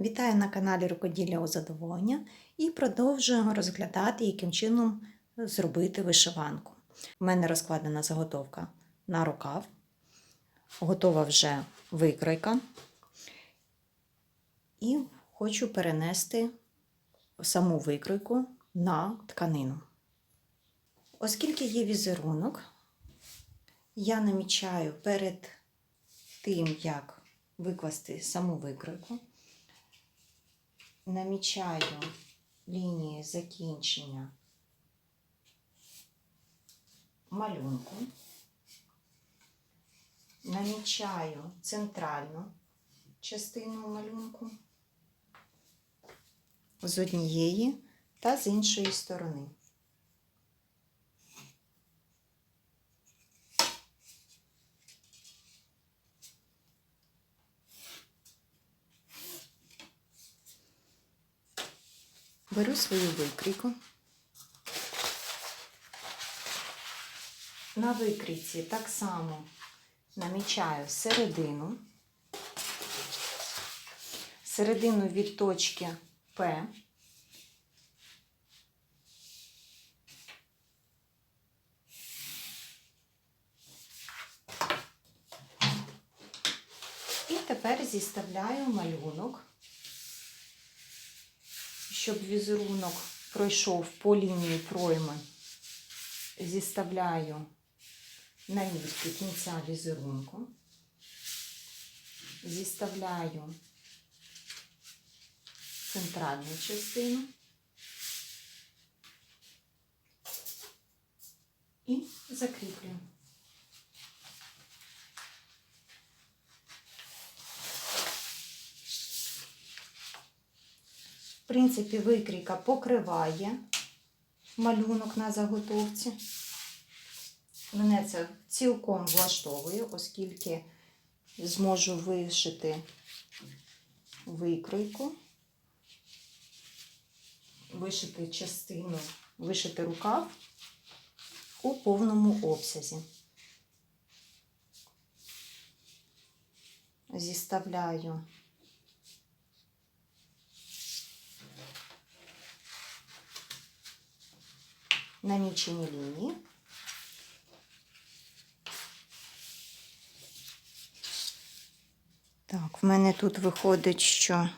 Вітаю на каналі Рукоділля у задоволення і продовжуємо розглядати, яким чином зробити вишиванку. У мене розкладена заготовка на рукав, готова вже викройка. І хочу перенести саму викройку на тканину. Оскільки є візерунок, я намічаю перед тим, як викласти саму викройку, намічаю лінії закінчення малюнку, намічаю центральну частину малюнку з однієї та з іншої сторони. Беру свою викрійку. На викрійці так само намічаю середину, середину від точки П. І тепер зіставляю малюнок щоб візерунок пройшов по лінії пройми, зіставляю на намітки кінця візерунку, зіставляю центральну частину і закріплюю. В принципі, викрійка покриває малюнок на заготовці. Мене це цілком влаштовує, оскільки зможу вишити викройку, вишити частину, вишити рукав у повному обсязі. Зіставляю намічені лінії. Так, в мене тут виходить, що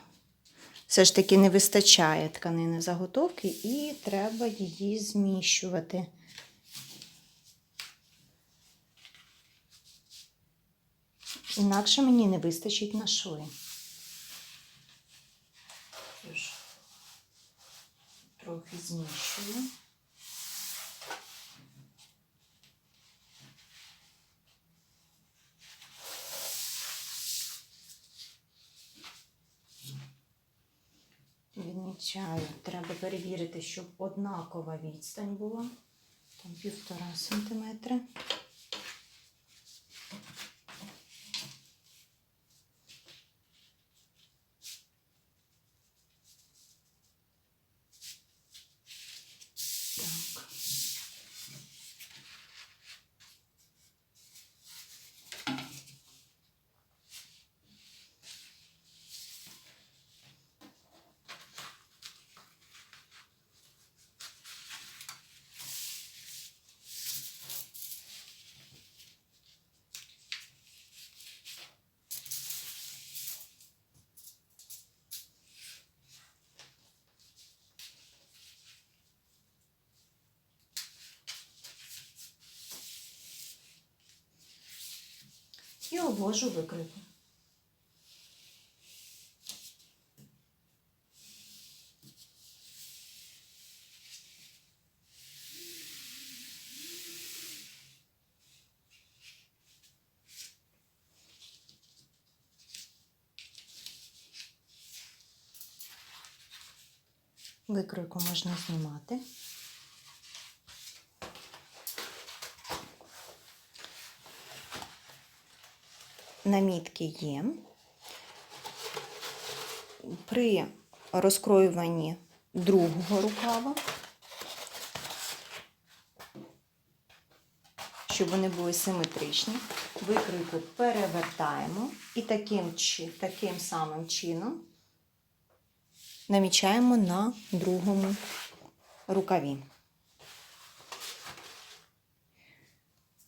все ж таки не вистачає тканини заготовки, і треба її зміщувати. Інакше мені не вистачить на шви. Трохи зміщую. Відмічаю, треба перевірити, щоб однакова відстань була. Там півтора сантиметри. І обвожу викройку. Викройку можна знімати. Намітки є. При розкроюванні другого рукава, щоб вони були симетричні, викройку перевертаємо і таким, таким самим чином намічаємо на другому рукаві.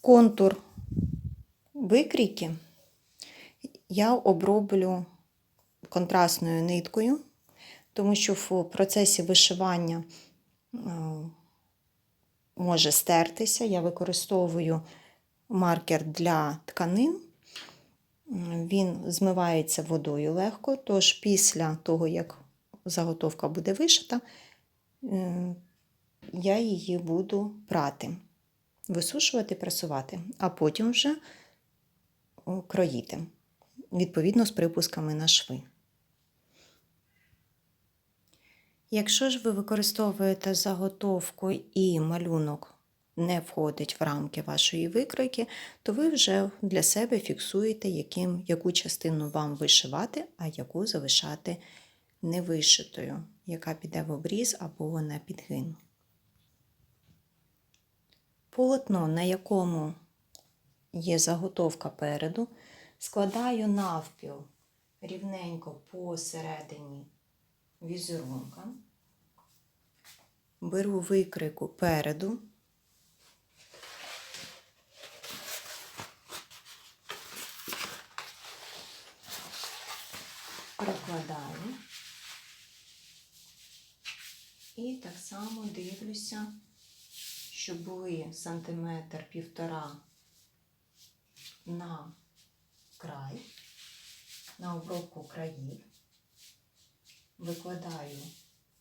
Контур викрійки я оброблю контрастною ниткою, тому що в процесі вишивання е, може стертися. Я використовую маркер для тканин. Він змивається водою легко, тож після того, як заготовка буде вишита, е, я її буду прати, висушувати, пресувати, а потім вже кроїти, відповідно з припусками на шви. Якщо ж ви використовуєте заготовку і малюнок не входить в рамки вашої викройки, то ви вже для себе фіксуєте, яким, яку частину вам вишивати, а яку залишати невишитою, яка піде в обріз або на підгин. Полотно, на якому є заготовка переду, складаю навпіл рівненько посередині візерунка, беру викрику переду. Прокладаю і так само дивлюся, щоб були сантиметр півтора на край, на обробку країв, викладаю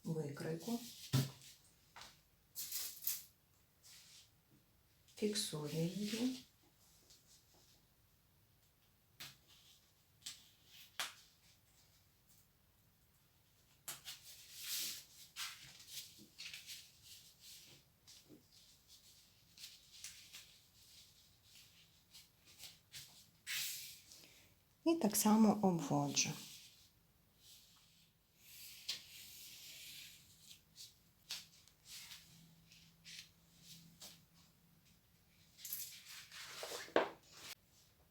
викройку, фіксую її. І так само обводжу.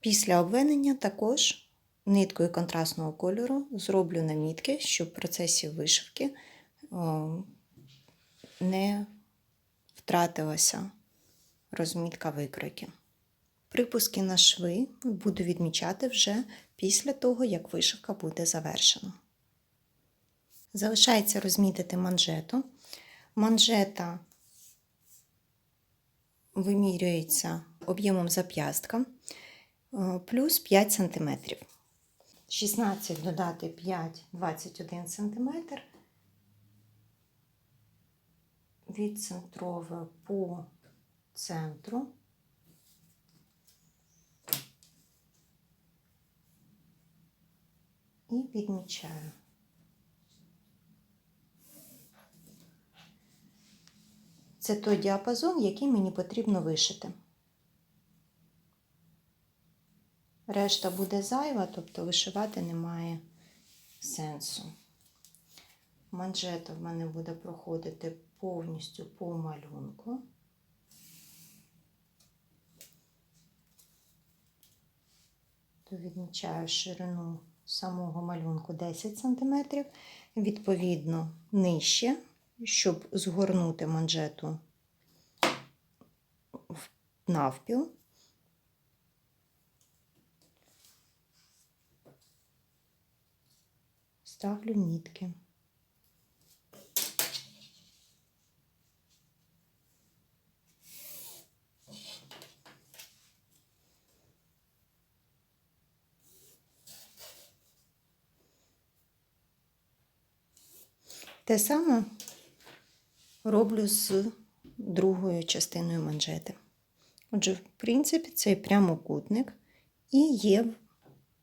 Після обвинення також ниткою контрастного кольору зроблю намітки, щоб в процесі вишивки не втратилася розмітка викройки. Припуски на шви буду відмічати вже після того, як вишивка буде завершена. Залишається розмітити манжету. Манжета вимірюється об'ємом зап'ястка е, плюс 5 см. 16 додати 5 21 см. Відцентровую по центру. І відмічаю. Це той діапазон, який мені потрібно вишити. Решта буде зайва, тобто вишивати немає сенсу. Манжета в мене буде проходити повністю по малюнку. То відмічаю ширину самого малюнку 10 см, відповідно, нижче, щоб згорнути манжету навпіл. Ставлю нітки. Те саме роблю з другою частиною манжети. Отже, в принципі, цей прямокутник і є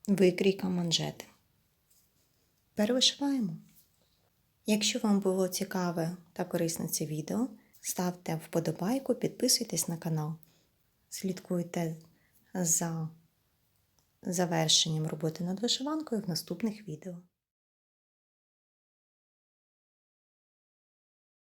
викрійка манжети. Перевишиваємо. Якщо вам було цікаве та корисне це відео, ставте вподобайку, підписуйтесь на канал. Слідкуйте за завершенням роботи над вишиванкою в наступних відео.